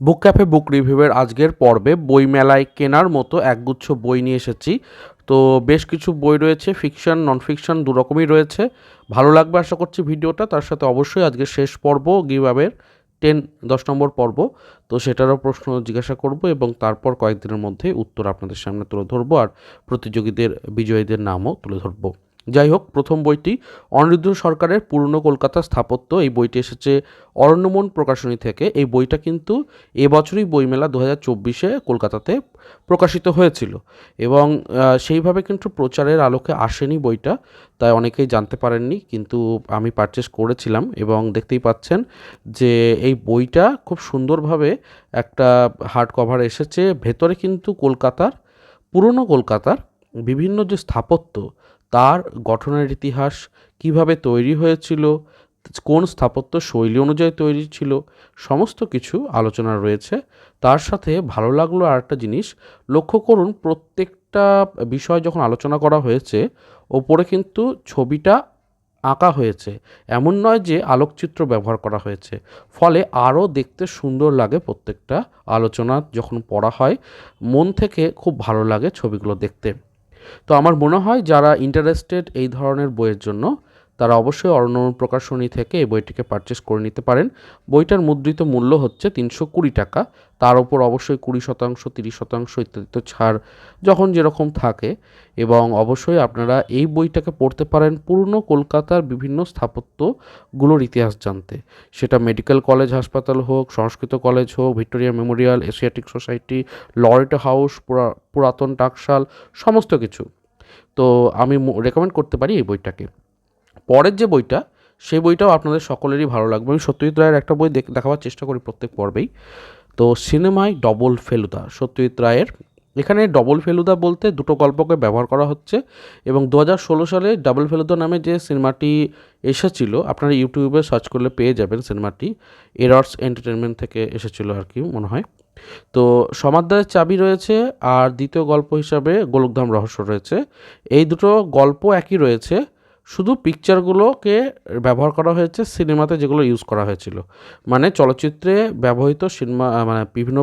বুক cafe, বুক রিভিউয়ের আজকের পর্বে বই মেলায় কেনার মতো একগুচ্ছ বই নিয়ে এসেছি। তো বেশ কিছু বই রয়েছে, ফিকশন নন ফিকশন দু রকমই রয়েছে। ভালো লাগবে আশা করছি ভিডিওটা, তার সাথে অবশ্যই আজকে শেষ পর্ব গিভাবের টেন, দশ নম্বর পর্ব। তো সেটারও প্রশ্ন জিজ্ঞাসা করব এবং তারপর কয়েকদিনের মধ্যে উত্তর আপনাদের সামনে তুলে ধরবো আর প্রতিযোগীদের, বিজয়ীদের নামও তুলে ধরবো। যাই হোক, প্রথম বইটি অনিরুদ্ধ সরকারের পুরনো কলকাতা স্থাপত্য, এই বইটি এসেছে অরণ্যমন প্রকাশনী থেকে। এই বইটা কিন্তু এবছরই বইমেলা দু হাজার চব্বিশে কলকাতাতে প্রকাশিত হয়েছিল এবং সেইভাবে কিন্তু প্রচারের আলোকে আসেনি বইটা, তাই অনেকেই জানতে পারেননি, কিন্তু আমি পারচেস করেছিলাম এবং দেখতেই পাচ্ছেন যে এই বইটা খুব সুন্দরভাবে একটা হার্ড কভার এসেছে। ভেতরে কিন্তু কলকাতার, পুরনো কলকাতার বিভিন্ন যে স্থাপত্য তার গঠনের ইতিহাস কীভাবে তৈরি হয়েছিল, কোন স্থাপত্য শৈলী অনুযায়ী তৈরি ছিল, সমস্ত কিছু আলোচনা রয়েছে। তার সাথে ভালো লাগল আরেকটা জিনিস, লক্ষ্য করুন প্রত্যেকটা বিষয় যখন আলোচনা করা হয়েছে, ওপরে কিন্তু ছবিটা আঁকা হয়েছে। এমন নয় যে আলোকচিত্র ব্যবহার করা হয়েছে। ফলে আরও দেখতে সুন্দর লাগে প্রত্যেকটা আলোচনা যখন পড়া হয়, মন থেকে খুব ভালো লাগে ছবিগুলো দেখতে। তো আমার মনে হয় যারা ইন্টারেস্টেড এই ধরনের বইয়ের জন্য তারা অবশ্যই অরণ্য প্রকাশনী থেকে এই বইটিকে পারচেস করে নিতে পারেন। বইটার মুদ্রিত মূল্য হচ্ছে তিনশো কুড়ি টাকা। তার উপর অবশ্যই কুড়ি শতাংশ, তিরিশ শতাংশ ইত্যাদি তো ছাড় যখন যেরকম থাকে এবং অবশ্যই আপনারা এই বইটাকে পড়তে পারেন পুরনো কলকাতার বিভিন্ন স্থাপত্যগুলোর ইতিহাস জানতে। সেটা মেডিকেল কলেজ হাসপাতাল হোক, সংস্কৃত কলেজ হোক, Victoria Memorial, Asiatic Society, Loreto House, পুরা- পুরাতন টাকশাল, সমস্ত কিছু। তো আমি রেকমেন্ড করতে পারি এই বইটাকে। পরের যে বইটা, সেই বইটাও আপনাদের সকলেরই ভালো লাগবে। আমি সত্যজিৎ রায়ের একটা বই দেখ- দেখাবার চেষ্টা করি প্রত্যেক পর্বেই। তো সিনেমায় ডবল ফেলুদা, সত্যজিৎ রায়ের। এখানে ডবল ফেলুদা বলতে দুটো গল্পকে ব্যবহার করা হচ্ছে এবং দু হাজার ষোলো সালে ডাবল ফেলুদা নামে যে সিনেমাটি এসেছিল, আপনারা ইউটিউবে সার্চ করলে পেয়ে যাবেন সিনেমাটি। এরর্স এন্টারটেনমেন্ট থেকে এসেছিল আর কি, মনে হয়। তো সমাদ্দারের চাবি রয়েছে আর দ্বিতীয় গল্প হিসাবে গোলকধাম রহস্য রয়েছে। এই দুটো গল্প একই রয়েছে। শুধু পিকচারগুলোকে ব্যবহার করা হয়েছে সিনেমাতে যেগুলো ইউজ করা হয়েছিল। মানে চলচ্চিত্রে ব্যবহৃত সিনেমা মানে বিভিন্ন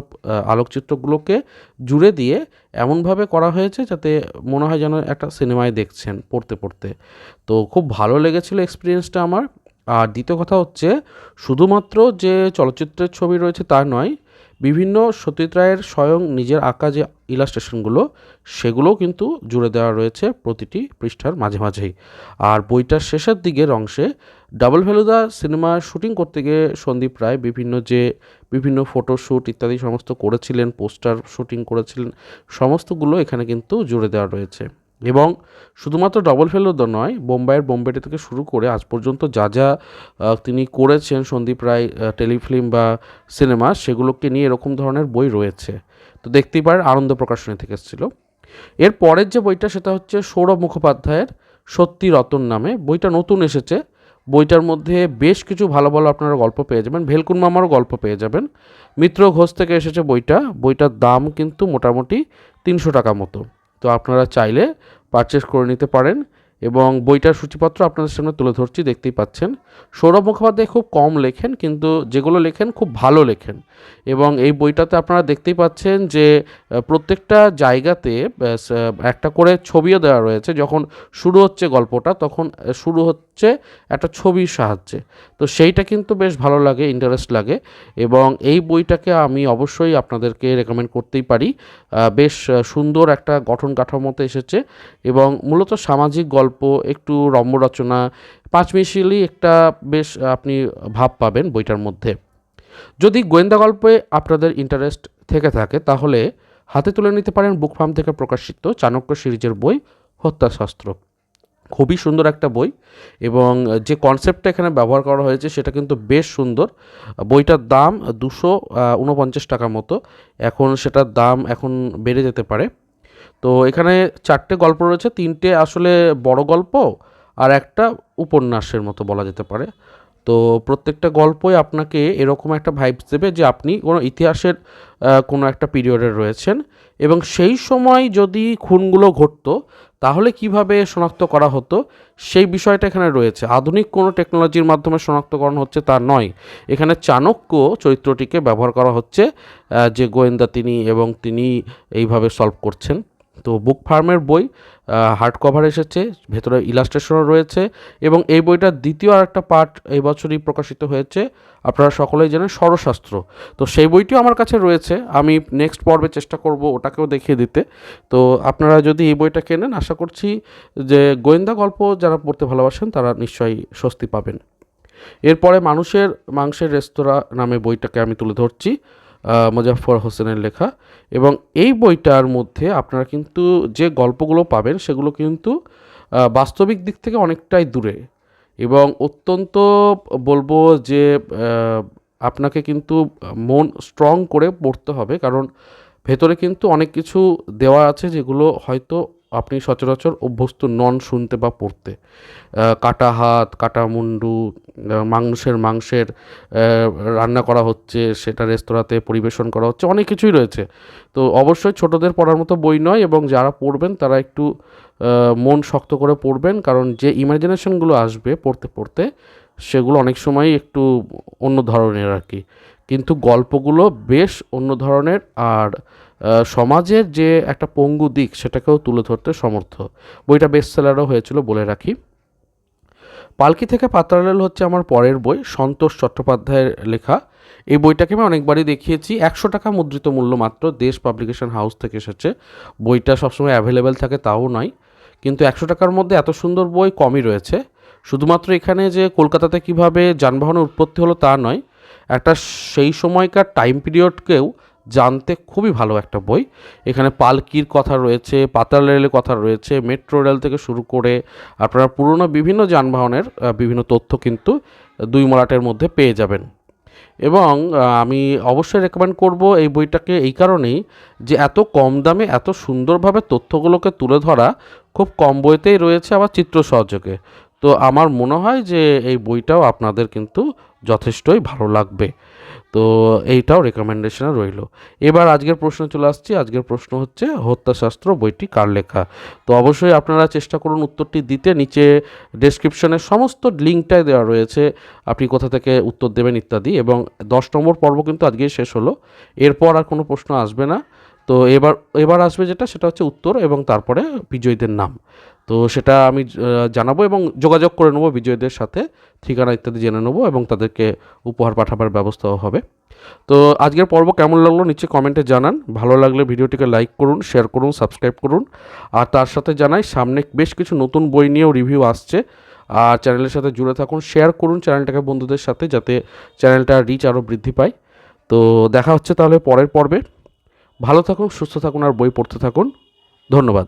আলোকচিত্রগুলোকে জুড়ে দিয়ে এমনভাবে করা হয়েছে যাতে মনে হয় যেন একটা সিনেমায় দেখছেন পড়তে পড়তে। তো খুব ভালো লেগেছিল এক্সপিরিয়েন্সটা আমার। আর দ্বিতীয় কথা হচ্ছে, শুধুমাত্র যে চলচ্চিত্রের ছবি রয়েছে তা নয় বিভিন্ন সত্যজিৎ রায়ের স্বয়ং নিজের আঁকা যে ইলাস্ট্রেশনগুলো, সেগুলোও কিন্তু জুড়ে দেওয়া রয়েছে প্রতিটি পৃষ্ঠার মাঝে মাঝেই। আর বইটার শেষের দিকের অংশে ডাবল ফেলুদা সিনেমা শুটিং করতে গিয়ে সন্দীপ রায় বিভিন্ন যে বিভিন্ন ফটোশ্যুট ইত্যাদি সমস্ত করেছিলেন, পোস্টার শুটিং করেছিলেন, সমস্তগুলো এখানে কিন্তু জুড়ে দেওয়া রয়েছে। এবং শুধুমাত্র ডবল ফেলুদা নয়, বোম্বাইয়ের বোম্বেটে থেকে শুরু করে আজ পর্যন্ত যা যা তিনি করেছেন সন্দীপ রায় টেলিফিল্ম বা সিনেমা, সেগুলোকে নিয়ে এরকম ধরনের বই রয়েছে। তো দেখতেই পারেন, আনন্দ প্রকাশনী থেকে এসেছিল। এর পরের যে বইটা, সেটা হচ্ছে সৌরভ মুখোপাধ্যায়ের সত্যি রতন নামে। বইটা নতুন এসেছে। বইটার মধ্যে বেশ কিছু ভালো ভালো আপনারা গল্প পেয়ে যাবেন। ভেলকুন মামারও গল্প পেয়ে যাবেন। মিত্র ঘোষ থেকে এসেছে বইটা। বইটার দাম কিন্তু মোটামুটি তিনশো টাকা মতো। তো আপনারা চাইলে পারচেস করে নিতে পারেন। এবং বইটার সূচিপত্র আপনাদের সামনে তুলে ধরছি, দেখতেই পাচ্ছেন। সৌরভ মুখোপাধ্যায় খুব কম লেখেন, কিন্তু যেগুলো লেখেন খুব ভালো লেখেন। এবং এই বইটাতে আপনারা দেখতেই পাচ্ছেন যে প্রত্যেকটা জায়গাতে একটা করে ছবিও দেওয়া রয়েছে। যখন শুরু হচ্ছে গল্পটা, তখন শুরু হচ্ছে একটা ছবির সাহায্যে। তো সেইটা কিন্তু বেশ ভালো লাগে ইন্টারেস্ট লাগে। এবং এই বইটাকে আমি অবশ্যই আপনাদেরকে রেকমেন্ড করতেই পারি। বেশ সুন্দর একটা গঠন কাঠামোতে এসেছে এবং মূলত সামাজিক গল্প একটু রম্য রচনা পাঁচমিশালি একটা বেশ আপনি ভাব পাবেন বইটার মধ্যে। যদি গোয়েন্দা গল্পে আপনাদের ইন্টারেস্ট থেকে থাকে, তাহলে হাতে তুলে নিতে পারেন বুক ফার্ম থেকে প্রকাশিত চাণক্য সিরিজের বই হত্যাশাস্ত্র। খুবই সুন্দর একটা বই এবং যে কনসেপ্টটা এখানে ব্যবহার করা হয়েছে, সেটা কিন্তু বেশ সুন্দর। বইটার দাম দুশো উনপঞ্চাশ টাকা মতো। এখন সেটার দাম এখন বেড়ে যেতে পারে। তো এখানে চারটে গল্প রয়েছে, তিনটে আসলে বড় গল্প আর একটা উপন্যাসের মতো বলা যেতে পারে। তো প্রত্যেকটা গল্পই আপনাকে এরকম একটা ভাইবস দেবে যে আপনি কোনো ইতিহাসের কোনো একটা পিরিয়ডে রয়েছেন এবং সেই সময় যদি খুনগুলো ঘটতো, তাহলে কীভাবে শনাক্ত করা হতো, সেই বিষয়টা এখানে রয়েছে। আধুনিক কোনো টেকনোলজির মাধ্যমে শনাক্তকরণ হচ্ছে তা নয়। এখানে চাণক্য চরিত্রটিকে ব্যবহার করা হচ্ছে যে গোয়েন্দা তিনি এবং তিনি এইভাবে সলভ করছেন। তো বুক ফার্মের বই হার্ড কভার এসেছে, ভেতরে ইলাস্ট্রেশনও রয়েছে এবং এই বইটার দ্বিতীয় আরেকটা পার্ট এই বছরই প্রকাশিত হয়েছে, আপনারা সকলেই জানেন ষড়শাস্ত্র তো সেই বইটিও আমার কাছে রয়েছে, আমি নেক্সট পর্বে চেষ্টা করব ওটাকেও দেখিয়ে দিতে। তো আপনারা যদি এই বইটা কেনেন, আশা করছি যে গোয়েন্দা গল্প যারা পড়তে ভালোবাসেন তারা নিশ্চয়ই স্বস্তি পাবেন। এরপরে মানুষের মাংসের রেস্তোরাঁ নামে বইটাকে আমি তুলে ধরছি। আহ, মোজাফফর হোসেনের লেখা। এবং এই বইটার মধ্যে আপনারা কিন্তু যে গল্পগুলো পাবেন সেগুলো কিন্তু বাস্তবিক দিক থেকে অনেকটাই দূরে। এবং অত্যন্ত বলব যে আপনাকে কিন্তু মন স্ট্রং করে পড়তে হবে। কারণ ভেতরে কিন্তু অনেক কিছু দেওয়া আছে যেগুলো হয়তো আপনি সচরাচর অভ্যস্ত নন শুনতে বা পড়তে। কাটা হাত, কাটা মুন্ডু মাংসের মাংসের রান্না করা হচ্ছে, সেটা রেস্তোরাঁতে পরিবেশন করা হচ্ছে, অনেক কিছুই রয়েছে। তো অবশ্যই ছোটদের পড়ার মতো বই নয় এবং যারা পড়বেন তারা একটু মন শক্ত করে পড়বেন, কারণ যে ইমাজিনেশনগুলো আসবে পড়তে পড়তে, সেগুলো অনেক সময় একটু অন্য ধরনের আর কি। কিন্তু গল্পগুলো বেশ অন্য ধরনের আর সমাজের যে একটা পঙ্গু দিক সেটাকেও তুলে ধরতে সমর্থ। বইটা বেস্ট সেলারও হয়েছিল বলে রাখি। পালকি থেকে পাতারেল হচ্ছে আমার পরের বই, সন্তোষ চট্টোপাধ্যায়ের লেখা। এই বইটাকে আমি অনেকবারই দেখিয়েছি। একশো টাকা মুদ্রিত মূল্য মাত্র দেশ পাবলিকেশন হাউস থেকে এসেছে। বইটা সবসময় অ্যাভেলেবেল থাকে, তাও নয়। কিন্তু একশো টাকার মধ্যে এত সুন্দর বই কমই রয়েছে। শুধুমাত্র এখানে যে কলকাতাতে কীভাবে যানবাহনের উৎপত্তি হলো তা নয়, একটা সেই সময়কার টাইম পিরিয়ডকেও জানতে খুবই ভালো একটা বই। এখানে পালকির কথা রয়েছে, পাতাল রেলের কথা রয়েছে, মেট্রো রেল থেকে শুরু করে আপনারা পুরনো বিভিন্ন যানবাহনের বিভিন্ন তথ্য কিন্তু দুই মরাটের মধ্যে পেয়ে যাবেন। এবং আমি অবশ্যই রেকমেন্ড করব এই বইটাকে এই কারণেই যে এত কম দামে, এত সুন্দরভাবে তথ্যগুলোকে তুলে ধরা খুব কম বইতেই রয়েছে আবার চিত্র সহযোগে। তো আমার মনে হয় যে এই বইটাও আপনাদের কিন্তু যথেষ্টই ভালো লাগবে। তো এইটাও রেকমেন্ডেশনে রইল। এবার আজকের প্রশ্ন চলে আসছি, আজকের প্রশ্ন হচ্ছে হত্যাশাস্ত্র বইটি কার লেখা? তো অবশ্যই আপনারা চেষ্টা করুন উত্তরটি দিতে, নিচে ডেসক্রিপশনে সমস্ত লিঙ্কটাই দেওয়া রয়েছে, আপনি কোথা থেকে উত্তর দেবেন ইত্যাদি, এবং দশ নম্বর পর্ব কিন্তু আজকেই শেষ হলো, এরপর আর কোনো প্রশ্ন আসবে না। তো এবার এবার আসবে যেটা, সেটা হচ্ছে উত্তর এবং তারপরে বিজয়ীদের নাম। তো সেটা আমি জানাব এবং যোগাযোগ করে নেব বিজয়ীদের সাথে, ঠিকানা ইত্যাদি জেনে নেব এবং তাদেরকে উপহার পাঠাবার ব্যবস্থাও হবে। তো আজকের পর্ব কেমন লাগল নিচে কমেন্টে জানান। ভালো লাগলে ভিডিওটিকে লাইক করুন, শেয়ার করুন, সাবস্ক্রাইব করুন। আর তার সাথে জানাই, সামনে বেশ কিছু নতুন বই নিয়েও রিভিউ আসছে। আর চ্যানেলের সাথে জুড়ে থাকুন, শেয়ার করুন চ্যানেলটাকে বন্ধুদের সাথে, যাতে চ্যানেলটা রিচ আরও বৃদ্ধি পায়। তো দেখা হচ্ছে তাহলে পরের পর্বে। ভালো থাকুন, সুস্থ থাকুন, আর বই পড়তে থাকুন। ধন্যবাদ।